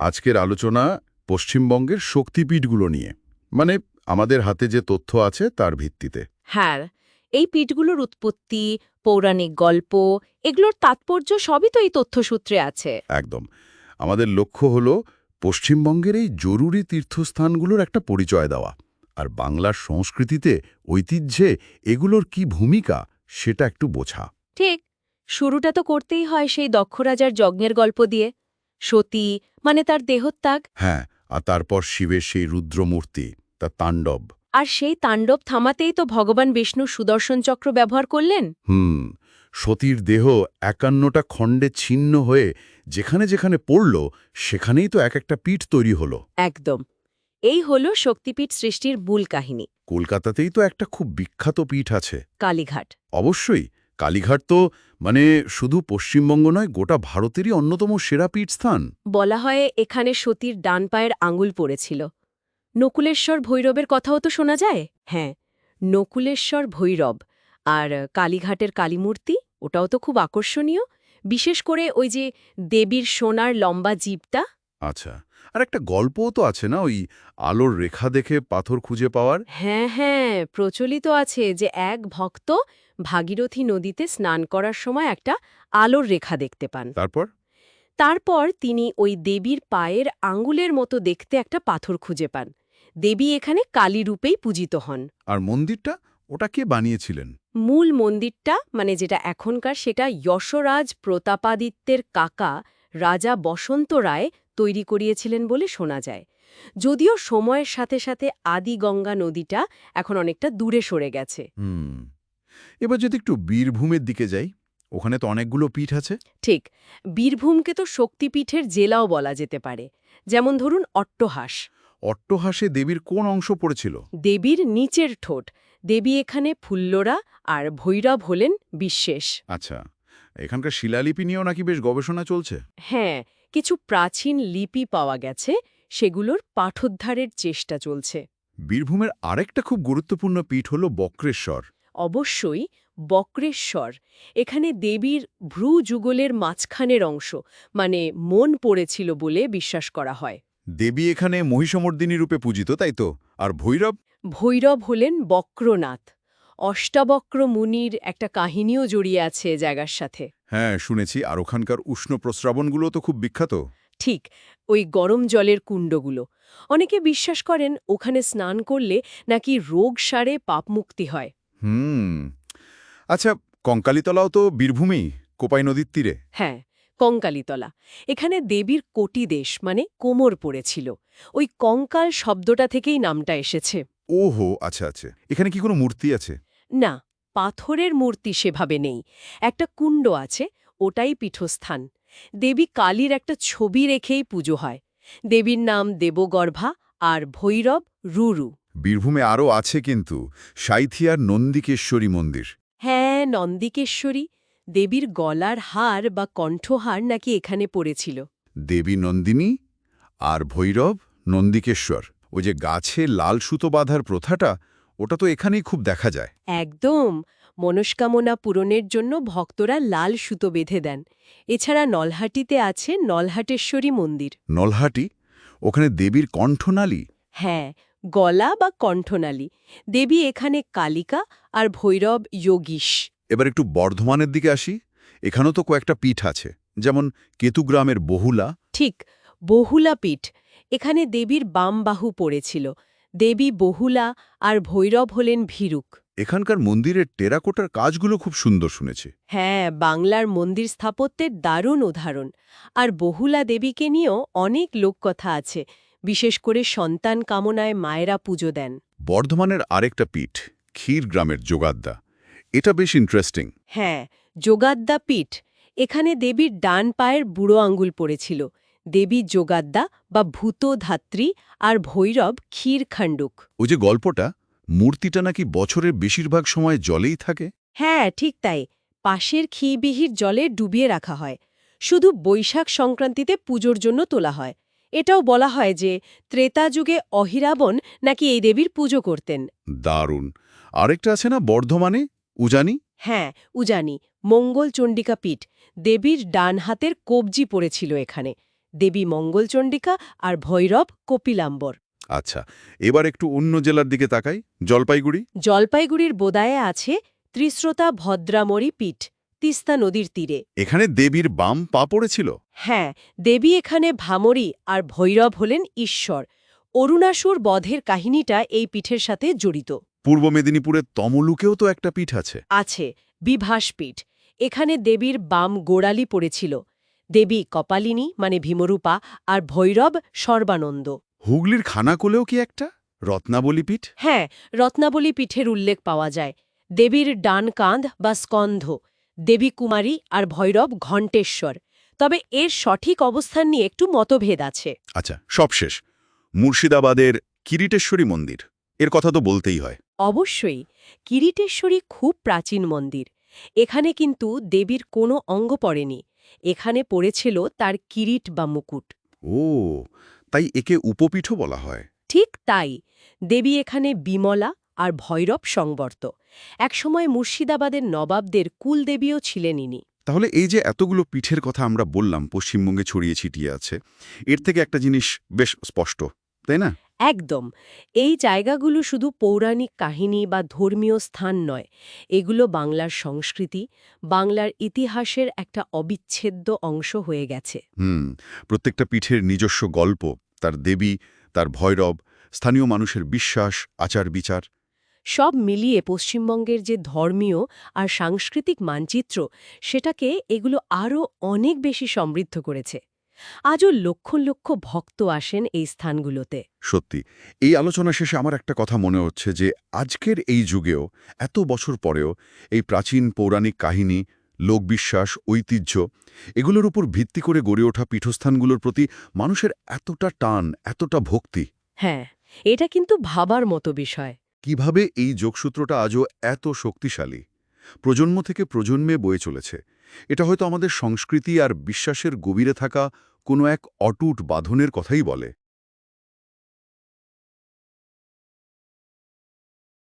আজকের আলোচনা পশ্চিমবঙ্গের শক্তিপীঠগুলো নিয়ে। মানে আমাদের হাতে যে তথ্য আছে তার ভিত্তিতে। হ্যাঁ এই পীঠগুলোর উৎপত্তি পৌরাণিক গল্প এগুলোর তাৎপর্য সবই তো এই তথ্যসূত্রে আছে। একদম। আমাদের লক্ষ্য হল পশ্চিমবঙ্গের এই জরুরি তীর্থস্থানগুলোর একটা পরিচয় দেওয়া। আর বাংলার সংস্কৃতিতে ঐতিহ্যে এগুলোর কি ভূমিকা সেটা একটু বোঝা। ঠিক শুরুটা তো করতেই হয় সেই দক্ষ রাজার যজ্ঞের গল্প দিয়ে। সতী মানে তার দেহত্যাগ। হ্যাঁ আর তারপর শিবের সেই রুদ্রমূর্তি তার তাণ্ডব। আর সেই তাণ্ডব থামাতেই তো ভগবান বিষ্ণু সুদর্শন চক্র ব্যবহার করলেন। হুম সতীর দেহ একান্নটা খণ্ডে ছিন্ন হয়ে যেখানে যেখানে পড়ল সেখানেই তো এক একটা পীঠ তৈরি হলো। একদম। এই হল শক্তিপীঠ সৃষ্টির মূল কাহিনী। কলকাতাতেই তো একটা খুব বিখ্যাত পীঠ আছে। কালীঘাট। অবশ্যই কালীঘাট তো মানে শুধু পশ্চিমবঙ্গ নয় গোটা ভারতেরই অন্যতম সেরা পীঠস্থান। বলা হয় এখানে সতীর ডান পায়ের আঙুল পড়েছিল। নকুলেশ্বর ভৈরবের কথাও তো শোনা যায়? হ্যাঁ নকুলেশ্বর ভৈরব। আর কালীঘাটের কালীমূর্তি ওটাও তো খুব আকর্ষণীয়। বিশেষ করে ওই যে দেবীর সোনার লম্বা জীবটা। আচ্ছা। আর একটা গল্পও তো আছে না ওই আলোর রেখা দেখে পাথর খুঁজে পাওয়ার? হ্যাঁ হ্যাঁ প্রচলিত আছে যে এক ভক্ত ভাগীরথী নদীতে স্নান করার সময় একটা আলোর রেখা দেখতে পান। তারপর? তারপর তিনি ওই দেবীর পায়ের আঙ্গুলের মতো দেখতে একটা পাথর খুঁজে পান। দেবী এখানে কালী রূপেই পূজিত হন। আর মন্দিরটা ওটা কে বানিয়েছিলেন? মূল মন্দিরটা মানে যেটা এখনকার সেটা যশরাজ প্রতাপাদিত্যের কাকা রাজা বসন্ত রায় তৈরি করিয়েছিলেন বলে শোনা যায়। যদিও সময়ের সাথে সাথে আদি গঙ্গা নদীটা এখন অনেকটা দূরে সরে গেছে। এবার যদি একটু বীরভূমের দিকে যাই ওখানে তো অনেকগুলো পীঠ আছে। ঠিক বীরভূমকে তো শক্তিপীঠের জেলাও বলা যেতে পারে। যেমন ধরুন অট্টহাস। অট্টহাসে দেবীর কোন অংশ পড়েছিল? দেবীর নিচের ঠোঁট। দেবী এখানে ফুল্লরা আর ভৈরব হলেন বিশ্বেষ আচ্ছা। এখানকার শিলালিপি নিয়েও নাকি বেশ গবেষণা চলছে? হ্যাঁ কিছু প্রাচীন লিপি পাওয়া গেছে সেগুলোর পাঠোদ্ধারের চেষ্টা চলছে। বীরভূমের আরেকটা খুব গুরুত্বপূর্ণ পীঠ হল বক্রেশ্বর। অবশ্যই বক্রেশ্বর। এখানে দেবীর ভ্রু যুগলের মাঝখানের অংশ মানে মন পড়েছিল বলে বিশ্বাস করা হয়। দেবী এখানে মহিষমর্দিনী রূপে পূজিত তাই তো? আর ভৈরব? ভৈরব হলেন বক্রনাথ। অষ্টাবক্র মুনির একটা কাহিনীও জড়িয়ে আছে জায়গার সাথে। হ্যাঁ শুনেছি। আর ওখানকার উষ্ণ প্রস্রাবণগুলো তো খুব বিখ্যাত। ঠিক ওই গরম জলের কুণ্ডগুলো। অনেকে বিশ্বাস করেন ওখানে স্নান করলে নাকি রোগ সারে পাপমুক্তি হয়। হুম। আচ্ছা কঙ্কালীতলাও তো বীরভূমেই কোপাই নদীর তীরে। হ্যাঁ কঙ্কালীতলা। এখানে দেবীর কোটি দেশ মানে কোমর পড়েছিল। ওই কঙ্কাল শব্দটা থেকেই নামটা এসেছে। ওহো আচ্ছা আচ্ছা। এখানে কি কোনো মূর্তি আছে? না পাথরের মূর্তি সেভাবে নেই। একটা কুণ্ড আছে ওটাই পীঠস্থান। দেবী কালীর একটা ছবি রেখেই পুজো হয়। দেবীর নাম দেবগর্ভা আর ভৈরব রুরু। বীরভূমে আরও আছে কিন্তু সাইথিয়ার নন্দিকেশ্বরী মন্দির। হ্যাঁ নন্দিকেশ্বরী। দেবীর গলার হার বা কণ্ঠহার নাকি এখানে পড়েছিল। দেবী নন্দিনী আর ভৈরব নন্দিকেশ্বর। ওই যে গাছে লাল সুতো বাঁধার প্রথাটা ওটা তো এখানেই খুব দেখা যায়। একদম। মনস্কামনা পূরণের জন্য ভক্তরা লাল সুতো বেঁধে দেন। এছাড়া নলহাটিতে আছে নলহাটেশ্বরী মন্দির। নলহাটি? ওখানে দেবীর কণ্ঠনালী? হ্যাঁ গলা বা কণ্ঠনালী। দেবী এখানে কালিকা আর ভৈরব যোগীশ। এবার একটু বর্ধমানের দিকে আসি। এখানেও তো কয়েকটা পীঠ আছে যেমন কেতুগ্রামের বহুলা। ঠিক বহুলা পীঠ। এখানে দেবীর বাম বাহু পড়েছিল। দেবী বহুলা আর ভৈরব হলেন ভীরুক। এখানকার মন্দিরের টেরাকোটার কাজগুলো খুব সুন্দর শুনেছে। হ্যাঁ বাংলার মন্দির স্থাপত্যের দারুণ উদাহরণ। আর বহুলা দেবীকে নিয়েও অনেক লোককথা আছে বিশেষ করে সন্তান কামনায় মায়েরা পুজো দেন। বর্ধমানের আরেকটা পীঠ ক্ষীর গ্রামের যোগাদ্দা। এটা বেশ ইন্টারেস্টিং হ্যাঁ যোগাদ্দা পীঠ। এখানে দেবীর ডান পায়ের বুড়ো আঙ্গুল পড়েছিল। দেবী যোগাদ্দা বা ভূত ধাত্রী আর ভৈরব ক্ষীর খাণ্ডুক। ওই যে গল্পটা মূর্তিটা নাকি বছরের বেশিরভাগ সময় জলেই থাকে? হ্যাঁ ঠিক তাই। পাশের ক্ষীবিহির জলে ডুবিয়ে রাখা হয়। শুধু বৈশাখ সংক্রান্তিতে পুজোর জন্য তোলা হয়। এটাও বলা হয় যে ত্রেতা যুগে অহিরাবণ নাকি এই দেবীর পুজো করতেন। দারুণ। আরেকটা আছে না বর্ধমানে? উজানি? হ্যাঁ উজানি মঙ্গল চণ্ডিকা পীঠ দেবীর ডান হাতের কবজি পড়েছিল এখানে। দেবী মঙ্গলচণ্ডিকা আর ভৈরব কপিলাম্বর। আচ্ছা এবার একটু অন্য জেলার দিকে তাকাই জলপাইগুড়ি? জলপাইগুড়ির বোদায়ে আছে ত্রিশ্রোতা ভদ্রামরি পীঠ তিস্তা নদীর তীরে। এখানে দেবীর বাম পা পড়েছিল? হ্যাঁ দেবী এখানে ভামরি আর ভৈরব হলেন ঈশ্বর। অরুণাসুর বধের কাহিনীটা এই পিঠের সাথে জড়িত। পূর্ব মেদিনীপুরের তমলুকেও তো একটা পিঠ আছে। আছে বিভাসপীঠ। এখানে দেবীর বাম গোড়ালি পড়েছিল। দেবী কপালিনী মানে ভীমরূপা আর ভৈরব সর্বানন্দ। হুগলির খানাকুলেও কি একটা? রত্নাবলী পীঠ? হ্যাঁ রত্নাবলী পীঠের উল্লেখ পাওয়া যায়। দেবীর ডান কাঁধ বা স্কন্ধ দেবী কুমারী আর ভৈরব ঘণ্টেশ্বর। তবে এর সঠিক অবস্থান নিয়ে একটু মতভেদ আছে। আচ্ছা সবশেষ। মুর্শিদাবাদের কিরিটেশ্বরী মন্দির এর কথা তো বলতেই হয়। অবশ্যই কিরিটেশ্বরী খুব প্রাচীন মন্দির। এখানে কিন্তু দেবীর কোনো অঙ্গ পড়েনি। এখানে পড়েছিল তার কিরিট বা মুকুট। ও তাই একে উপপীঠও বলা হয়। ঠিক তাই। দেবী এখানে বিমলা আর ভৈরব সংবর্ত। একসময় মুর্শিদাবাদের নবাবদের কুলদেবীও ছিলেন ইনি। তাহলে এই যে এতগুলো পিঠের কথা আমরা বললাম পশ্চিমবঙ্গে ছড়িয়ে ছিটিয়ে আছে এর থেকে একটা জিনিস বেশ স্পষ্ট তাই না? একদম। এই জায়গাগুলো শুধু পৌরাণিক কাহিনী বা ধর্মীয় স্থান নয় এগুলো বাংলার সংস্কৃতি বাংলার ইতিহাসের একটা অবিচ্ছেদ্য অংশ হয়ে গেছে। হুম প্রত্যেকটা পীঠের নিজস্ব গল্প তার দেবী তার ভৈরব স্থানীয় মানুষের বিশ্বাস আচার বিচার সব মিলিয়ে পশ্চিমবঙ্গের যে ধর্মীয় আর সাংস্কৃতিক মানচিত্র সেটাকে এগুলো আরও অনেক বেশি সমৃদ্ধ করেছে। আজও লক্ষ লক্ষ ভক্ত আসেন এই স্থানগুলোতে। সত্যি এই আলোচনা শেষে আমার একটা কথা মনে হচ্ছে যে আজকের এই যুগেও এত বছর পরেও এই প্রাচীন পৌরাণিক কাহিনী লোকবিশ্বাস ঐতিহ্য এগুলোর উপর ভিত্তি করে গড়ে ওঠা পীঠস্থানগুলোর প্রতি মানুষের এতটা টান এতটা ভক্তি। হ্যাঁ এটা কিন্তু ভাবার মতো বিষয়। কীভাবে এই যোগসূত্রটা আজও এত শক্তিশালী? প্রজন্ম থেকে প্রজন্মে বয়ে চলেছে। এটা হয়তো আমাদের সংস্কৃতি আর বিশ্বাসের গভীরে থাকা কোনো এক অটুট বাঁধনের কথাই বলে।